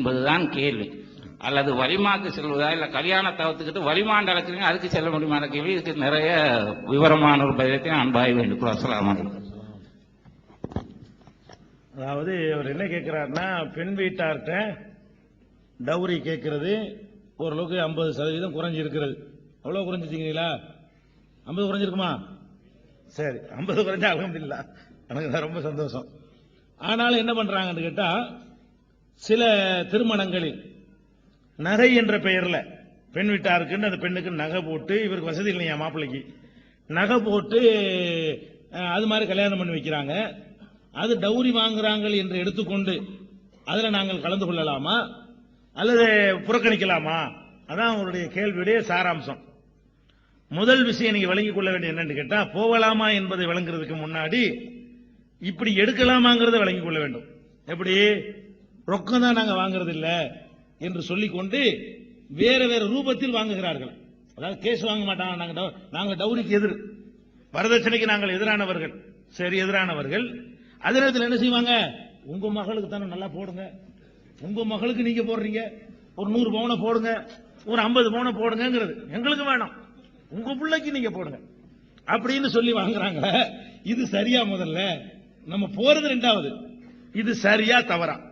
என்பதுதான் கேள்வி. அல்லது வலிமாக்கு செல்வதா இல்ல கல்யாண தவத்துக்கிட்டு வலிமாண்டு அழைக்கிறீங்க அதுக்கு செல்ல முடியுமான கேள்வி. இதுக்கு நிறைய விவரமான ஒரு பதிலத்தை அன்பாய் வேண்டும் அஸ்லாம் அதாவது அவர் என்ன கேட்கிறாருன்னா பெண் வீட்டார்கிட்ட டவுரி கேட்கறது. ஓரளவுக்கு ஐம்பது சதவீதம் குறைஞ்சி இருக்கிறது அவ்வளோ குறைஞ்சிச்சிங்களா ஐம்பது குறைஞ்சிருக்குமா? சரி ஐம்பது குறைஞ்சா இல்லை எனக்கு தான் ரொம்ப சந்தோஷம். ஆனாலும் என்ன பண்ணுறாங்கன்னு கேட்டால் சில திருமணங்களில் நகை என்ற பெயர்ல பெண் வீட்டாருக்குன்னு அந்த பெண்ணுக்கு நகை போட்டு இவருக்கு வசதி இல்லையா மாப்பிள்ளைக்கு? நகை போட்டு அது மாதிரி கல்யாணம் பண்ணி வைக்கிறாங்க. அது டவுரி வாங்குறாங்கள் என்று எடுத்துக்கொண்டு அதில் நாங்கள் கலந்து கொள்ளலாமா? அல்லது புறக்கணிக்கலாமா? அதான் அவருடைய கேள்வியுடைய சாராம்சம். முதல் விஷயம் நீங்க விளங்கிக் கொள்ள வேண்டிய என்னன்னு கேட்டா போகலாமா என்பதை விளங்குறதுக்கு முன்னாடி இப்படி எடுக்கலாமாங்கிறத விளங்கிக் கொள்ள வேண்டும். எப்படி? ரொக்கம் தான் நாங்கள் வாங்குறது இல்லை என்று சொல்லிக்கொண்டு வேற வேற ரூபத்தில் வாங்குகிறார்கள். அதாவது கேஸ் வாங்க மாட்டாங்க. நாங்கள் டவு- டவுரிக்கு எதிர். வரதட்சணைக்கு நாங்கள் எதிரானவர்கள். சரி எதிரானவர்கள். அதே நேரத்தில் என்ன செய்வாங்க? உங்க மகளுக்கு தானே நல்லா போடுங்க. உங்க மகளுக்கு நீங்க போடுறீங்க. ஒரு நூறு பவுனை போடுங்க. ஒரு ஐம்பது பவுனை போடுங்கிறது எங்களுக்கு வேணாம். உங்க பிள்ளைக்கு நீங்க போடுங்க. அப்படின்னு சொல்லி வாங்குறாங்க. இது சரியா முதல்ல? நம்ம போறது ரெண்டாவது. இது சரியா தவறா?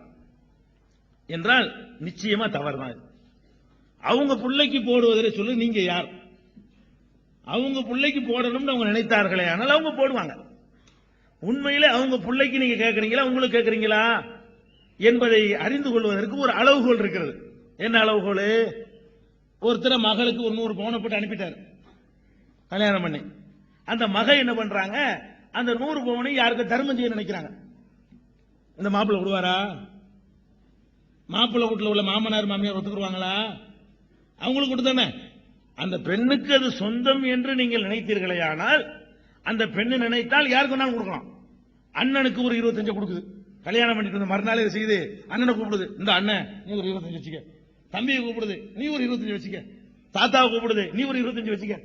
என்றால் நிச்சயமா தவறுதான் தான் அவங்க பிள்ளைக்கு போடுவதை சொல்லு நீங்க யார்? அவங்க பிள்ளைக்கு போடணும்னு அவங்க நினைத்தார்களே ஆனால் அவங்க போடுவாங்க. உண்மையிலே அவங்க பிள்ளைக்கு நீங்க கேட்கறீங்களா உங்களுக்கு கேட்கறீங்களா என்பதை அறிந்து கொள்வதற்கு ஒரு அளவுகோல் இருக்கிறது. என்ன அளவுகோல் ஒருத்தர மகளுக்கு ஒரு நூறு பவுனை போட்டு அனுப்பிட்டார். கல்யாணம் பண்ணி. அந்த மக என்ன பண்றாங்க? அந்த நூறு பவுனை யாருக்கு தர்மம் செய்ய நினைக்கிறாங்க? இந்த மாப்பிள்ளை விடுவாரா? மாப்பிள்ளை வீட்டில் உள்ள மாமனார் மாமியார் ஒத்துக்குருவாங்களா? அவங்களுக்கு கொடுத்து தானே அந்த பெண்ணுக்கு அது சொந்தம் என்று நீங்கள் நினைத்தீர்களே ஆனால் அந்த பெண்ணு நினைத்தால் யாருக்கு வேணாலும் கொடுக்கலாம். அண்ணனுக்கு ஒரு இருபத்தஞ்சு கொடுக்குது. கல்யாணம் பண்ணிட்டு வந்து மறுநாள் இதை செய்து அண்ணனை கூப்பிடுது. இந்த அண்ணன் நீ ஒரு இருபத்தஞ்சு வச்சுக்க. தம்பியை கூப்பிடுது நீ ஒரு இருபத்தஞ்சு வச்சுக்க. தாத்தாவை கூப்பிடுது நீ ஒரு இருபத்தஞ்சு வச்சுக்க.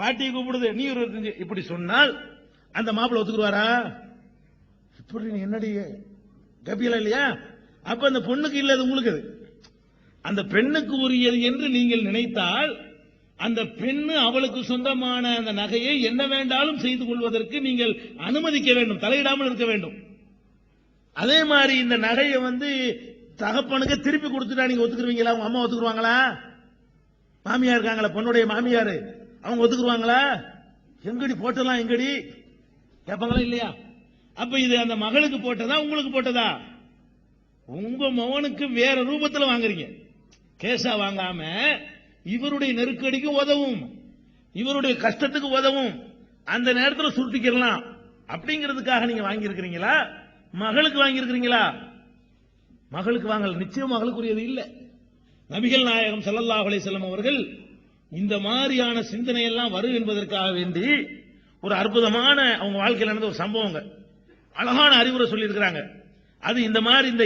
பாட்டியை கூப்பிடுது நீ ஒரு இருபத்தஞ்சு. இப்படி சொன்னால் அந்த மாப்பிள்ளை ஒத்துக்குருவாரா? இப்படி நீ என்னடி? கபியலா இல்லையா? அப்ப அந்த பொண்ணுக்கு இல்ல அது உங்களுக்கு அது அந்த பெண்ணுக்கு உரியது என்று நீங்கள் நினைத்தால் அந்த பெண்ணு அவளுக்கு சொந்தமான அந்த நகையை என்ன வேண்டாலும் செய்து கொள்வதற்கு நீங்கள் அனுமதிக்க வேண்டும் தலையிடாமல் இருக்க வேண்டும். அதே மாதிரி இந்த நகையை வந்து தகப்பனுக்கு திருப்பி கொடுத்துட்டா நீங்க ஒத்துக்குருவீங்களா? உங்க அம்மா ஒத்துக்குருவாங்களா? மாமியார் இருக்காங்களா? பொண்ணுடைய மாமியார். அவங்க ஒத்துக்குருவாங்களா? எங்கடி போட்டலாம் எங்கடி? கேட்பாங்களா இல்லையா? அப்ப இது அந்த மகளுக்கு போட்டதா உங்களுக்கு போட்டதா? உங்க மகனுக்கு வேற ரூபத்துல வாங்குறீங்க. கேஷா வாங்காம இவருடைய நெருக்கடிக்கு உதவும். இவருடைய கஷ்டத்துக்கு உதவும். அந்த நேரத்தில் சுருட்டிக்கலாம் அப்படிங்கிறதுக்காக நீங்க வாங்கியிருக்கிறீங்களா? மகளுக்கு வாங்கியிருக்கிறீங்களா? மகளுக்கு வாங்கல. நிச்சயம் மகளுக்குரியது இல்லை. நபிகள் நாயகம் ஸல்லல்லாஹு அலைஹி செல்லம் அவர்கள் இந்த மாதிரியான சிந்தனை எல்லாம் வரும் என்பதற்காக வேண்டி ஒரு அற்புதமான அவங்க வாழ்க்கையில் நடந்த ஒரு சம்பவங்க. அழகான அறிவுரை சொல்லியிருக்கிறாங்க. அது இந்த மாதிரி இந்த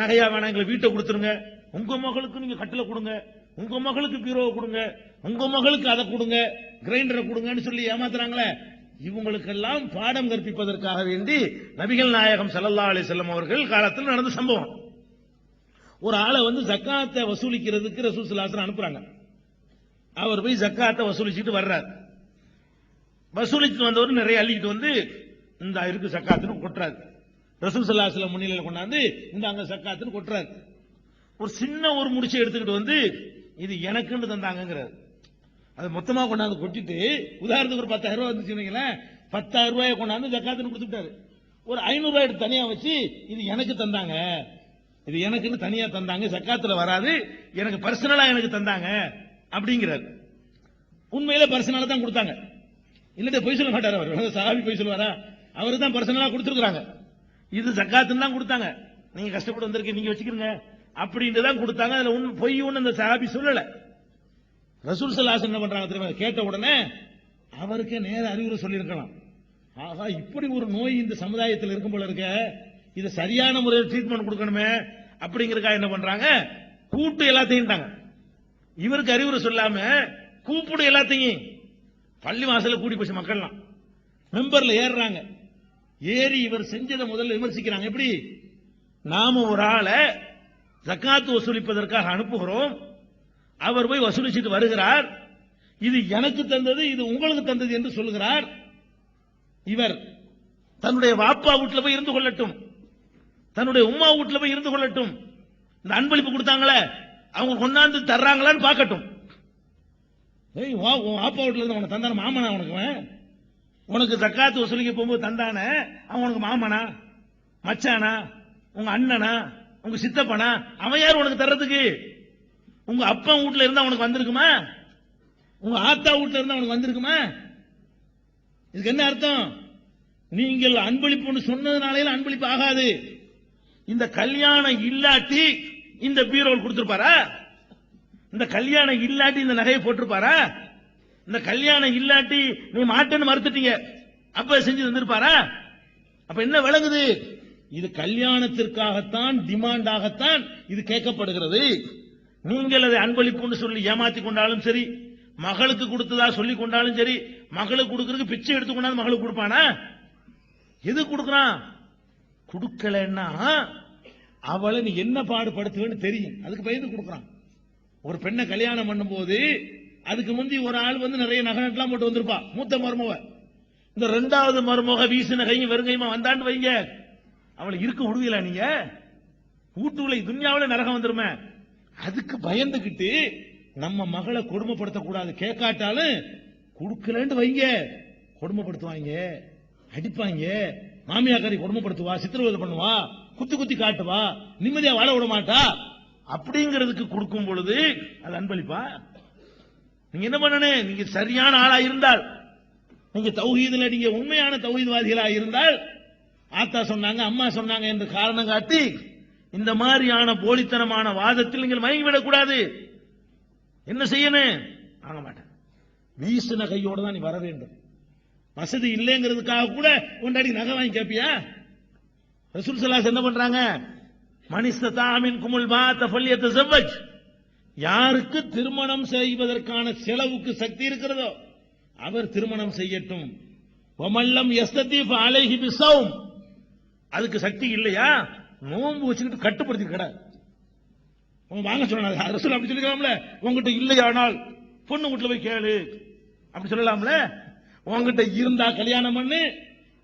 நகையா வேணாம் எங்களை வீட்டை கொடுத்துருங்க. உங்க மகளுக்கு நீங்க கட்டில கொடுங்க. உங்க மகளுக்கு பீரோவை கொடுங்க. உங்க மகளுக்கு அதை கொடுங்க. கிரைண்டரை கொடுங்கன்னு சொல்லி ஏமாத்துறாங்களே. இவங்களுக்கெல்லாம் பாடம் கற்பிப்பதற்காக வேண்டி நபிகள் நாயகம் சல்லல்லா அலி செல்லம் அவர்கள் காலத்தில் நடந்த சம்பவம். ஒரு ஆளை வந்து ஜக்காத்தை வசூலிக்கிறதுக்கு ரசூல் ஸல்லல்லாஹு அனுப்புறாங்க. அவர் போய் ஜக்காத்தை வசூலிச்சுட்டு வர்றார். வசூலிச்சுட்டு வந்தவர் நிறைய அள்ளிக்கிட்டு வந்து இந்த இருக்கு ஜக்காத்துன்னு கொட்டுறாரு. ரசூல் ஸல்லல்லாஹு முன்னிலையில் கொண்டாந்து இந்த அங்க சக்காத்துன்னு கொட்டுறாரு. ஒரு சின்ன ஒரு முடிச்சை எடுத்துக்கிட்டு வந்து இது எனக்குன்னு தந்தாங்கங்கிறாரு. அது மொத்தமா கொண்டாந்து கொட்டிட்டு உதாரணத்துக்கு ஒரு பத்தாயிரம் ரூபாய் வந்துச்சு பத்தாயிரம் ரூபாயை கொண்டாந்து ஜக்காத்துன்னு கொடுத்துட்டாரு. ஒரு ஐநூறுரூவா எடுத்து தனியா வச்சு இது எனக்கு தந்தாங்க. இது எனக்குன்னு தனியா தந்தாங்க சக்காத்தில் வராது எனக்கு பர்சனலா எனக்கு தந்தாங்க அப்படிங்கிறாரு. உண்மையில பர்சனலா தான் கொடுத்தாங்க. இல்லட்ட பொய் சொல்ல மாட்டார் அவர். சாவி பொய் சொல்லுவாரா? அவரு தான் பர்சனலா கொடுத்துருக்காங்க இது ஜக்காத்துன்னு தான் கொடுத்தாங்க. நீங்க கஷ்டப்பட்டு வந்திருக்கீங்க நீங்க வச்சுக்கிறீங்க அப்படின்னு தான் கொடுத்தாங்க. அதுல ஒன்னு பொய் ஒண்ணு அந்த சஹாபி சொல்லல. ரசூல் சல்லாஸ் என்ன பண்றாங்க தெரியுமா? கேட்ட உடனே அவருக்கே நேர அறிவுரை சொல்லியிருக்கலாம். ஆகா இப்படி ஒரு நோய் இந்த சமுதாயத்தில் இருக்கும் போல இருக்க. இது சரியான முறையில் ட்ரீட்மெண்ட் கொடுக்கணுமே. அப்படிங்கிறக்கா என்ன பண்றாங்க? கூட்டு எல்லாத்தையும் இவருக்கு அறிவுரை சொல்லாம கூப்பிடு எல்லாத்தையும். பள்ளி வாசல கூடி போச்சு மக்கள்லாம். மெம்பர்ல ஏறுறாங்க. ஏறி இவர் செஞ்சதை முதல்ல விமர்சிக்கிறாங்க. எப்படி? நாம ஒரு ஆளை ஜக்காத்து வசூலிப்பதற்காக அனுப்புகிறோம். அவர் போய் வசூலிச்சுட்டு வருகிறார். இது எனக்கு தந்தது இது உங்களுக்கு தந்தது என்று சொல்லுகிறார் இவர் தன்னுடைய வாப்பா வீட்டில் போய் இருந்து கொள்ளட்டும். தன்னுடைய உம்மா வீட்டில் போய் இருந்து கொள்ளட்டும். இந்த அன்பளிப்பு கொடுத்தாங்களே அவங்க கொண்டாந்து தர்றாங்களான்னு பார்க்கட்டும். ஏய் வா உன் வாப்பா வீட்டில் இருந்து உனக்கு தந்தான? மாமனா உனக்கு அவன்? உனக்கு தக்காத்து வசூலிக்க போகும்போது தந்தானே? அவன் உனக்கு மாமனா? மச்சானா? உங்க அண்ணனா? உங்க சித்தப்பனா? அவன் யார் உனக்கு தர்றதுக்கு? உங்க அப்பா வீட்டுல இருந்தா உனக்கு வந்திருக்குமா? உங்க ஆத்தா வீட்டுல இருந்தா உனக்கு வந்திருக்குமா? இதுக்கு என்ன அர்த்தம்? நீங்கள் அன்பளிப்புன்னு சொன்னதுனாலே அன்பளிப்பு ஆகாது. இந்த கல்யாணம் இல்லாட்டி இந்த பீரோல் கொடுத்திருப்பாரா? இந்த கல்யாணம் இல்லாட்டி இந்த நகையை போட்டிருப்பாரா? இந்த கல்யாணம் இல்லாட்டி நீ மாட்டேன்னு மறுத்துட்டீங்க. அப்ப செஞ்சு தந்திருப்பாரா? அப்ப என்ன விளங்குது? இது கல்யாணத்திற்காகத்தான் டிமாண்டாகத்தான் இது கேட்கப்படுகிறது. நீங்கள் அதை அன்பளிப்புன்னு சொல்லி ஏமாத்தி கொண்டாலும் சரி மகளுக்கு கொடுத்ததா சொல்லி கொண்டாலும் சரி மகளுக்கு கொடுக்கறதுக்கு பிச்சை எடுத்து கொண்டாந்து மகளுக்கு கொடுப்பானா? எது கொடுக்கறான்? கொடுக்கலன்னா அவளை நீ என்ன பாடுபடுத்துவேன்னு தெரியும். அதுக்கு பயந்து கொடுக்கறான்? ஒரு பெண்ணை கல்யாணம் பண்ணும்போது அதுக்கு முந்தி ஒரு ஆள் வந்து நிறைய நகை போட்டு வந்திருப்பா. மூத்த மருமக இந்த ரெண்டாவது மருமக வீசின கையும் வெறுங்கையுமா? வந்தான்னு வைங்க. அவளை இருக்க விடுவீங்களா நீங்க? வீட்டுல துன்யாவில நரகம் வந்துருமே. அதுக்கு பயந்துகிட்டு நம்ம மகளை கொடுமைப்படுத்த கூடாது கேட்காட்டாலும் கொடுக்கலன்னு வைங்க. கொடுமைப்படுத்துவாங்க. அடிப்பாங்க. மாமியாக்காரி கொடுமைப்படுத்துவா. சித்திரவதை பண்ணுவா. குத்தி குத்தி காட்டுவா. நிம்மதியா வாழ விட மாட்டா. அப்படிங்கிறதுக்கு கொடுக்கும் பொழுது அது அன்பளிப்பா? நீங்க என்ன பண்ணணும்? நீங்க சரியான ஆளா இருந்தால் நீங்க தௌஹீதுல நீங்க உண்மையான தௌஹீத்வாதிகளா இருந்தால் ஆத்தா சொன்னாங்க அம்மா சொன்னாங்க என்று காரணம் காட்டி இந்த மாதிரியான போலித்தனமான வாதத்தில் நீங்கள் மயங்கிவிடக் கூடாது. என்ன செய்யணும்? வாங்க மாட்டேன். வீசின கையோட தான் நீ வர வேண்டும். வசதி இல்லைங்கிறதுக்காக கூட கொண்டாடி நகை வாங்கி கேப்பியா? ரசூல் சலாஸ் என்ன பண்றாங்க? மனிஸ்தாமின் குமுல் பாத்த தஃபல்யத்தை செவ்வஜ் யாருக்கு திருமணம் செய்வதற்கான செலவுக்கு சக்தி இருக்கிறதோ அவர் திருமணம் செய்யட்டும். ஒமல்லம் எஸ்தீப் அலைஹி பிசவும் அதுக்கு சக்தி இல்லையா? நோன்பு வச்சுக்கிட்டு கட்டுப்படுத்தி கடை. வாங்க சொன்னாங்க அரசு அப்படி சொல்லிக்கலாம்ல உங்ககிட்ட இல்லையானால் பொண்ணு வீட்டுல போய் கேளு. அப்படி சொல்லலாம்ல? உங்ககிட்ட இருந்தா கல்யாணம் பண்ணு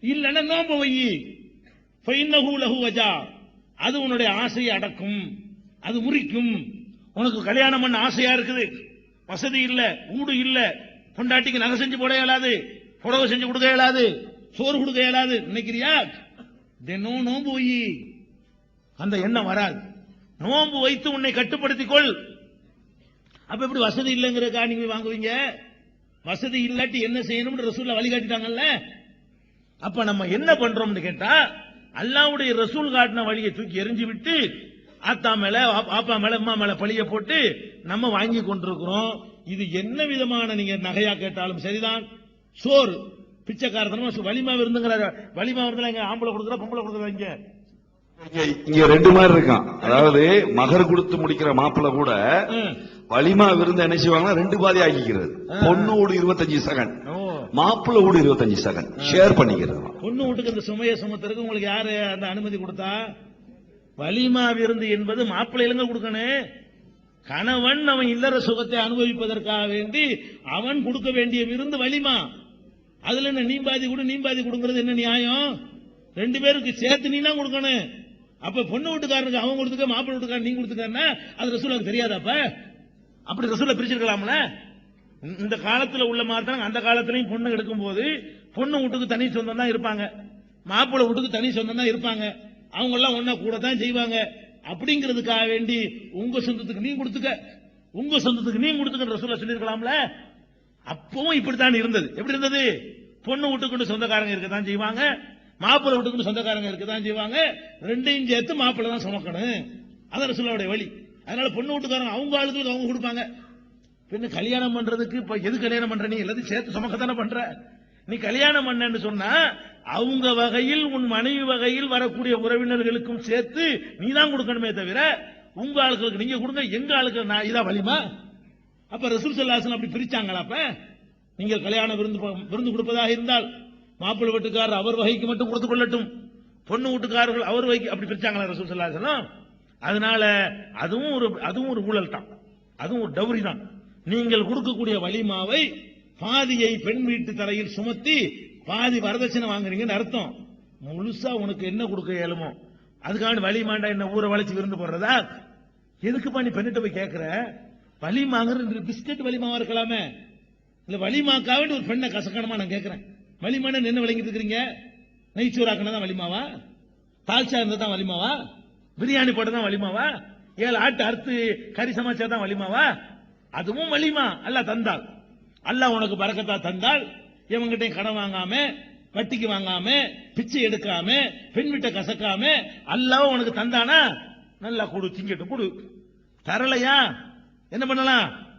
இல்லைன்னா நோம்பு வை. வஜா. அது உன்னுடைய ஆசையை அடக்கும். அது முறிக்கும். உனக்கு கல்யாணம் பண்ண ஆசையா இருக்குது? வசதி இல்ல ஊடு இல்ல. பொண்டாட்டிக்கு நகை செஞ்சு போட இயலாது. புடவை செஞ்சு கொடுக்க இயலாது. சோறு கொடுக்க இயலாது. நினைக்கிறியா? தினம் நோன்பு வை. அந்த எண்ணம் வராது. நோன்பு வைத்து உன்னை கட்டுப்படுத்திக் கொள். அப்ப எப்படி வசதி இல்லைங்கிறக்கா நீங்க போய் வாங்குவீங்க? வசதி இல்லாட்டி என்ன செய்யணும்னு ரசூல்ல வழிகாட்டிட்டாங்கல்ல? அப்ப நம்ம என்ன பண்றோம்னு கேட்டா அல்லாவுடைய ரசூல் காட்டின வழியை தூக்கி எரிஞ்சு விட்டு ஆத்தா மேல ஆப்பா மேல அம்மா மேல பழிய போட்டு நம்ம வாங்கி கொண்டிருக்கிறோம். இது என்ன விதமான நீங்க நகையா கேட்டாலும் சரிதான். சோறு. பிச்சைக்காரத்தனமா வலிமா விருந்துங்கிற வலிமா விருந்துல எங்க ஆம்பளை கொடுக்குற பொம்பளை கொடுக்குற இங்க? இங்க ரெண்டு மாதிரி இருக்கான். அதாவது மகர் கொடுத்து முடிக்கிற மாப்பிள்ளை கூட. வலிமா விருந்து என்ன செய்வாங்கன்னா ரெண்டு பாதி ஆக்கிக்கிறது. பொண்ணு வீடு இருபத்தஞ்சு செகண்ட் மாப்பிள்ளை வீடு இருபத்தஞ்சு செகண்ட் ஷேர் பண்ணிக்கிறது. பொண்ணு வீட்டுக்கு இந்த சுமையை சுமத்துறதுக்கு உங்களுக்கு யாரு அந்த அனுமதி கொடுத்தா? வலிமா விருந்து என்பது மாப்பிள்ளைகளுங்க கொடுக்கணும் கணவன் அவன் இல்லற சுகத்தை அனுபவிப்பதற்காக வேண்டி அவன் கொடுக்க வேண்டிய விருந்து வலிமா? அதுல என்ன நீம்பாதி கொடு நீம்பாதி கொடுங்கறது கொடுங்கிறது என்ன நியாயம்? ரெண்டு பேருக்கு சேர்த்து நீ தான் கொடுக்கணும் அப்ப பொண்ணு வீட்டுக்காரனுக்கு அவன் கொடுத்துக்க மாப்பிள்ளை வீட்டுக்காரன் நீ கொடுத்துக்கன்னா அது ரசூலுக்கு தெரியாதாப்ப? அப்படி ரசூலை பிரிச்சிருக்கலாம்ல? இந்த காலத்துல உள்ள மாத்திரம் அந்த காலத்திலையும் பொண்ணு எடுக்கும் போது பொண்ணு வீட்டுக்கு தனி சொந்தம் தான் இருப்பாங்க. மாப்பிள்ளை வீட்டுக்கு தனி சொந்தம் தான் இருப்பாங்க. அவங்க எல்லாம் ஒன்னா கூட தான் செய்வாங்க. அப்படிங்கிறதுக்காக வேண்டி உங்க சொந்தத்துக்கு நீ கொடுத்துக்க. உங்க சொந்தத்துக்கு நீ கொடுத்துக்க ரசூலா சொல்லியிருக்கலாம்ல? அப்பவும் இப்படித்தான் இருந்தது. எப்படி இருந்தது? பொண்ணு வீட்டுக்கு சொந்தக்காரங்க இருக்கத்தான் செய்வாங்க. மாப்பிள்ளை வீட்டுக்கு சொந்தக்காரங்க இருக்கத்தான் செய்வாங்க. ரெண்டையும் சேர்த்து மாப்பிள்ளை தான் சுமக்கணும். அதான் ரசூலாவுடைய வழி. அதனால பொண்ணு வீட்டுக்காரங்க அவங்க ஆளுக்கு அவங்க கொடுப்பாங்க. பின்ன கல்யாணம் பண்றதுக்கு இப்ப எது கல்யாணம் பண்ற நீ? எல்லாத்தையும் சேர்த்து சுமக்கத்தானே பண்ற? நீ கல்யாணம் பண்ணன்னு சொன்னா அவங்க வகையில் உன் மனைவி வகையில் வரக்கூடிய உறவினர்களுக்கும் சேர்த்து நீ தான் கொடுக்கணுமே தவிர உங்க ஆளுகளுக்கு நீங்க கொடுங்க எங்க ஆளுக்கு நான் இதா வலிமா? அப்ப ரசூல் சல்லாசன் அப்படி பிரிச்சாங்களா அப்ப? நீங்கள் கல்யாண விருந்து விருந்து கொடுப்பதாக இருந்தால் மாப்பிள்ளை வீட்டுக்காரர் அவர் வகைக்கு மட்டும் கொடுத்து கொள்ளட்டும். பொண்ணு வீட்டுக்காரர்கள் அவர் வகைக்கு அப்படி பிரிச்சாங்களா ரசூல் சல்லாசனம் அதனால அதுவும் ஒரு அதுவும் ஒரு ஊழல் தான். அதுவும் ஒரு டவுரி தான். நீங்கள் கொடுக்கக்கூடிய வலிமாவை பாதியை பெண் வீட்டு தலையில் சுமத்தி பாதி வரதட்சணை வாங்குறீங்கன்னு அர்த்தம். முழுசா உனக்கு என்ன கொடுக்க இயலுமோ? அதுக்காண்டி வலிமாண்டா என்ன ஊரை வளைச்சு விருந்து போடுறதா? எதுக்குப்பா நீ பெண்ணிட்ட போய் கேட்கிற வலிமாங்கிற பிஸ்கட் வலிமாவா இருக்கலாமே. இல்ல வலிமாக்கா ஒரு பெண்ணை கசக்கணமா நான் கேட்கிறேன் வலிமான என்ன விளங்கிட்டு இருக்கிறீங்க? நெய்ச்சோறாக்குனா தான் வலிமாவா தால்ச்சா இருந்தா தான் வலிமாவா பிரியாணி போட்டு தான் வலிமாவா ஏழு ஆட்டு அறுத்து கறி சமைச்சா தான் வலிமாவா அதுவும் வலிமா அல்ல தந்தாள். அல்லாஹ் உனக்கு பறக்கத்தா தந்தால் இவங்கிட்ட கடன் வாங்காம வட்டிக்கு வாங்காம பிச்சை எடுக்காம பெண் வீட்டை கசக்காம அல்லாவும் உனக்கு தந்தானா? நல்லா கொடு திங்கட்டும் கொடு. தரலையா? என்ன பண்ணலாம்?